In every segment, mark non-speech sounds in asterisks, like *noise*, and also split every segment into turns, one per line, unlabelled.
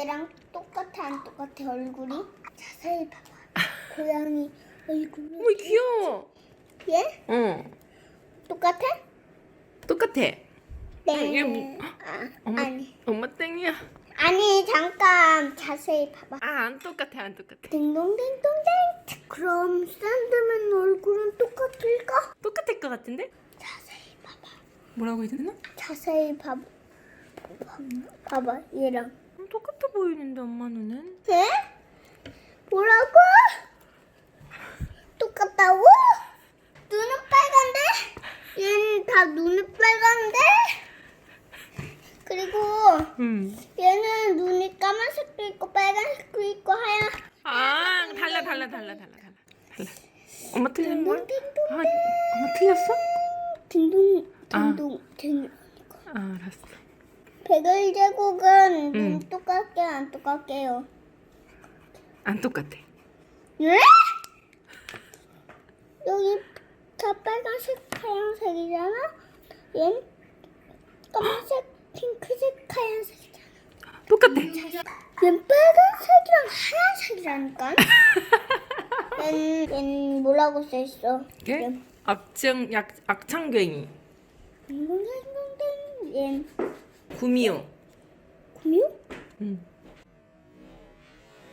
고양이랑 똑같아 얼굴이. 자세히 봐봐. 고양이 얼굴. *laughs*
어머 귀여워.
얘?
어
똑같아?
똑같아.
네.
얘 뭐-
아,
엄마
아니.
엄마 땡이야.
아니 잠깐 자세히 봐봐.
아 안 똑같아 안 똑같아.
딩동댕동댕. 그럼 샌드맨 얼굴은 똑같을까?
똑같을 것 같은데?
자세히 봐봐.
뭐라고 해야 되나?
자세히. 봐봐, 봐봐 얘랑.
음, 똑같아 보이는데 엄마 눈엔.
에? 뭐라고? 똑같다고? 눈은 빨간데? 얘는 다 눈이 빨간데? 그리고
음.
얘는 눈이 까만색도 있고 빨간색도 있고 하얀
아 달라 달라 달라 달라 달라 달라. 엄마 틀린 거야? 아 엄마 틀렸어?
딩동
아.
딩동
딩아 알았어.
백을 제국은 눈
음.
똑같게 안 똑같게요?
안 똑같아.
예? 여기 다 빨간색, 하얀색이잖아. 얜 까만색, 핑크색, 하얀색이잖아.
똑같아.
얜 빨간색이랑 하얀색이라니까. *laughs* 얜, 얜 뭐라고 써 있어?
이게 악정 약 악창괭이
딩동댕동댕. 얜
구미호.
구미호?
응.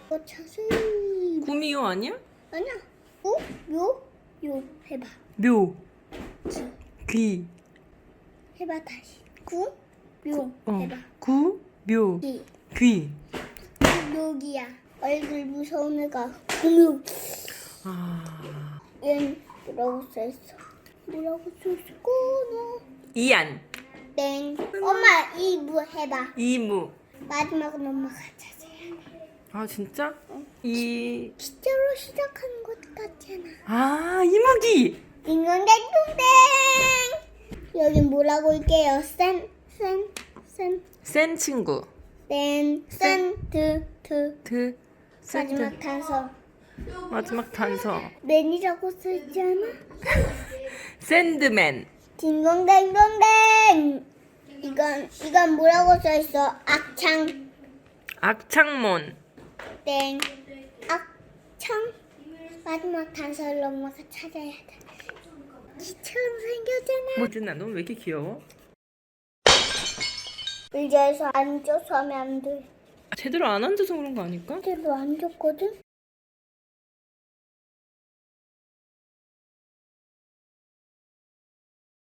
어 자세히
구미호 아니야?
아니야. 구, 요, 요 해봐.
묘.
지.
귀.
해봐 다시. 구, 요
어.
해봐.
구. 묘.
기.
귀.
여기야. 얼굴 무서운 애가 구묘.
아.
얘는 뭐라고 써있어? 뭐라고 써있고 너?
이안.
땡. 엄마 이뭐 해봐.
이무.
마지막은 엄마가 찾아야 돼.
아 진짜? 이.
기자로 시작하는 것 같잖아.
아 이무기.
딩동댕동댕. 여긴 뭐라고 할게요? 센, 센, 센,
센 친구.
땡, 센트, 트.
드. 센트.
마지막 단서.
마지막 단서.
맨이라고 써있지 않아? *laughs*
샌드맨.
딩동댕동댕. 이건 이건 뭐라고 써 있어? 악창.
악창몬.
땡. 악창. 마지막 단서를 엄마가 찾아야 돼. 기처럼 생겼잖아.
뭐지나 너왜 이렇게 귀여워?
의자에서 앉아서 하면 안 돼.
제대로 안 앉아서 그런 거 아닐까?
그대로 앉았거든?